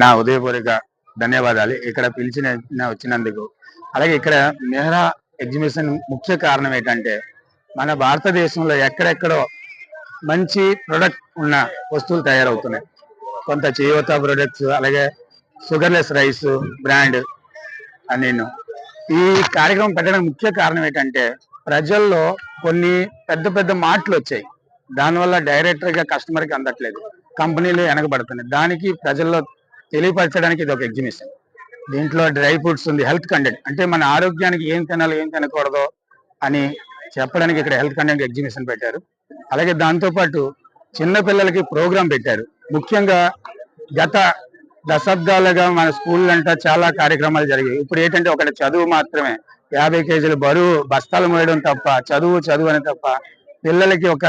నా ఉదయపూర్వక ధన్యవాదాలు. ఇక్కడ పిలిచిన వచ్చినందుకు. అలాగే ఇక్కడ మెహ్రా ఎగ్జిబిషన్ ముఖ్య కారణం ఏంటంటే మన భారతదేశంలో ఎక్కడెక్కడో మంచి ప్రొడక్ట్ ఉన్న వస్తువులు తయారవుతున్నాయి. కొంత చేయూత ప్రొడక్ట్స్ అలాగే షుగర్లెస్ రైస్ బ్రాండ్ అని ఈ కార్యక్రమం పెట్టడానికి ముఖ్య కారణం ఏంటంటే ప్రజల్లో కొన్ని పెద్ద పెద్ద మాటలు వచ్చాయి. దానివల్ల డైరెక్టర్గా కస్టమర్కి అందట్లేదు. కంపెనీలు వెనకబడుతున్నాయి. దానికి ప్రజల్లో తెలియపరచడానికి ఇది ఒక ఎగ్జిబిషన్ దీంట్లో డ్రై ఫ్రూట్స్ ఉంది హెల్త్ కంటెంట్. అంటే మన ఆరోగ్యానికి ఏం తినాలి ఏం తినకూడదు అని చెప్పడానికి ఇక్కడ హెల్త్ కంటెంట్ ఎగ్జిబిషన్ పెట్టారు. అలాగే దాంతో పాటు చిన్న పిల్లలకి ప్రోగ్రాం పెట్టారు. ముఖ్యంగా గత దశాబ్దాలుగా మన స్కూల్ అంతా చాలా కార్యక్రమాలు జరిగాయి. ఇప్పుడు ఏంటంటే ఒకటి చదువు మాత్రమే. యాభై కేజీలు బరువు బస్తాలు మోయడం తప్ప చదువు చదువు అని తప్ప పిల్లలకి ఒక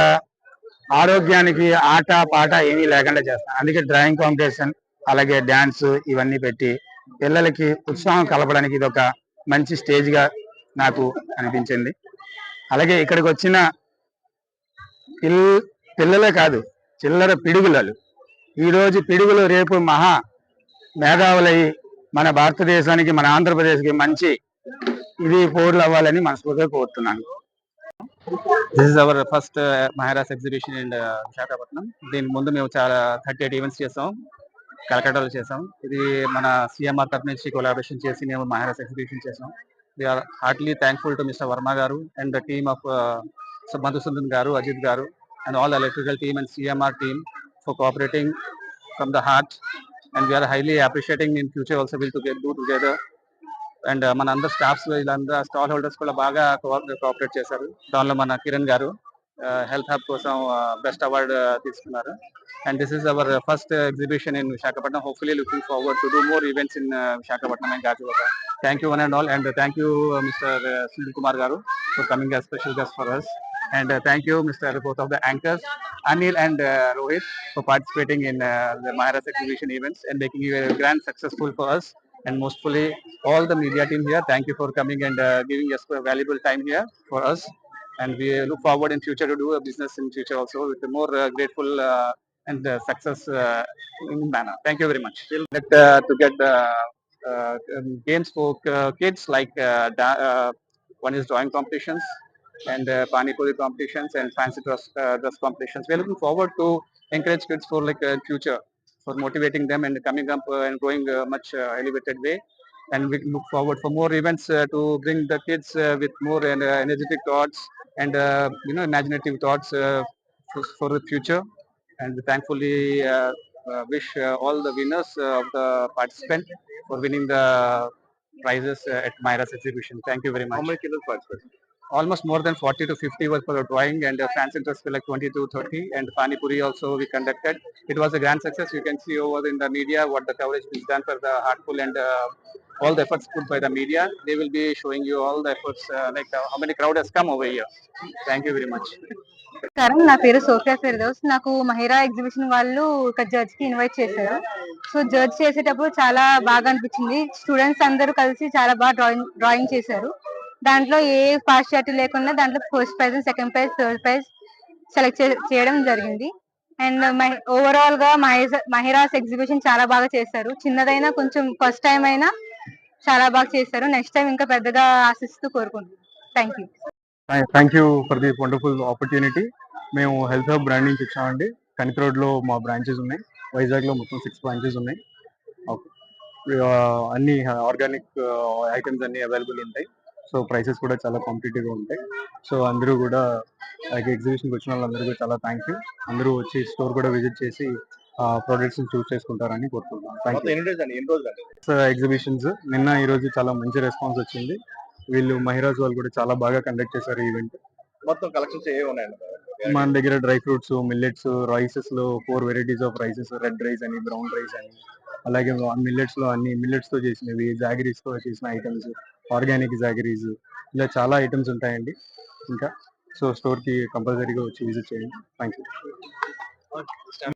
ఆరోగ్యానికి ఆట పాట ఏమీ లేకుండా చేస్తాం. అందుకే డ్రాయింగ్ కాంపిటీషన్ అలాగే డ్యాన్స్ ఇవన్నీ పెట్టి పిల్లలకి ఉత్సాహం కలపడానికి ఇది ఒక మంచి స్టేజ్గా నాకు అనిపించింది. అలాగే ఇక్కడికి వచ్చిన పిల్ పిల్లలే కాదు చిల్లర పిడుగులలు. ఈరోజు పిడుగులు రేపు మహా మేధావులై మన భారతదేశానికి మన ఆంధ్రప్రదేశ్కి మంచి ఇది పోర్లు అవ్వాలని మనస్ఫూర్తిగా కోరుతున్నాను. This is our first Maharaj exhibition and Visakhapatnam దీని ముందు మేము చాలా థర్టీ ఎయిట్ ఈవెంట్స్ చేస్తాం కలకట్టాలో చేసాం ఇది మన సిఎంఆర్ తరఫు నుంచి కొలాబరేషన్ చేసి మేము మహారాజ్ ఎగ్జిబిషన్ చేసాం we are heartly thankful to Mister Varma garu and the team of Madhusudan garu Ajit garu and all electrical team and CMR team for cooperating from the heart and we are highly appreciating in future also will to do together and మన అందరు staffs వీళ్ళందరూ stall holders కూడా బాగా cooperate చేశారు. దానిలో మన Kiran garu health hub కోసం best award తీసుకున్నారు and this is our first exhibition in Visakhapatnam hopefully looking forward to do more events in Visakhapatnam and Gajuwaka thank you one and all and thank you mister Sunil Kumar garu for coming as special guest for us and uh, thank you mr both of the anchors anil and uh, rohit for participating in uh, the maharas exhibition events and making it a grand successful for us and mostly all the media team here thank you for coming and uh, giving us a valuable time here for us and we look forward in future to do a business in future also with a more uh, grateful uh, and uh, success manner thank you very much we'll get to get the um, games for kids like one is drawing competitions and uh, pani puri competitions and fancy dress, uh, dress competitions. We're looking forward to encourage kids for like uh, future, for motivating them and coming up uh, and growing uh, much uh, elevated way. And we look forward for more events uh, to bring the kids uh, with more uh, energetic thoughts and uh, you know imaginative thoughts uh, for, the future. And thankfully uh, uh, wish uh, all the winners uh, of the participant for winning the prizes at Myra's exhibition. Thank you very much. How many kilos participants? Almost more than 40 to 50 were for the drawing and uh, fans interest were like 20 to 30 and Pani Puri also we conducted. It was a grand success. You can see over in the media what the coverage is done for the Heartful and uh, all the efforts put by the media. They will be showing you all the efforts uh, like uh, how many crowd has come over here. Thank you very much. నమస్కారం నా పేరు Sophia Firdous నాకు Mahira exhibition వాళ్ళు ఒక జడ్జ్కి invite చేశారు so judge చేసేటప్పుడు చాలా బాగా అనిపించింది స్టూడెంట్స్ అందరూ కలిసి చాలా బాగా డ్రాయింగ్ డ్రాయింగ్ చేశారు దాంట్లో ఏ పార్షియాలిటీ లేకుండా దాంట్లో first prize second prize third prize select చేయడం జరిగింది. అండ్ ఓవరాల్గా మహిరాస్ ఎగ్జిబిషన్ చాలా బాగా చేశారు. చిన్నదైనా కొంచెం ఫస్ట్ టైం అయినా చాలా బాగా చేశారు. నెక్స్ట్ టైం ఇంకా పెద్దగా ఆశిస్తూ కోరుకుంటున్నాను thank you. Thank you for the wonderful opportunity. మేము హెల్త్ హబ్ బ్రాండ్ నుంచి వచ్చామండి కనిక్ రోడ్లో మా బ్రాంచెస్ ఉన్నాయి. వైజాగ్లో మొత్తం సిక్స్ బ్రాంచెస్ ఉన్నాయి. అన్ని ఆర్గానిక్ ఐటమ్స్ అన్ని అవైలబుల్ ఉంటాయి. సో ప్రైసెస్ కూడా చాలా కాంపిటేటివ్గా ఉంటాయి. సో అందరూ కూడా ఎగ్జిబిషన్కి వచ్చిన వాళ్ళందరూ కూడా చాలా థ్యాంక్ యూ అందరూ వచ్చి స్టోర్ కూడా విజిట్ చేసి ప్రొడక్ట్స్ చూస్ చేసుకుంటారని కోరుకుంటున్నాను. ఎగ్జిబిషన్స్. నిన్న ఈ రోజు చాలా మంచి రెస్పాన్స్ వచ్చింది. వీళ్ళు మహిరాజ్ వాళ్ళు కూడా చాలా బాగా కండక్ట్ చేశారు ఈవెంట్. మొత్తం కలెక్షన్స్ ఏ ఉన్నాయండి? మన దగ్గర dry fruits millets రైసెస్లో four varieties of rices red rice అని బ్రౌన్ రైస్ అని అలాగే మిల్లెట్స్లో అన్ని మిల్లెట్స్తో చేసినవి జాగరీస్తో చేసిన ఐటమ్స్ ఆర్గానిక్ జాగరీస్ ఇలా చాలా ఐటమ్స్ ఉంటాయండి. ఇంకా సో స్టోర్కి కంపల్సరీగా వచ్చి విజిట్ చేయండి. Thank you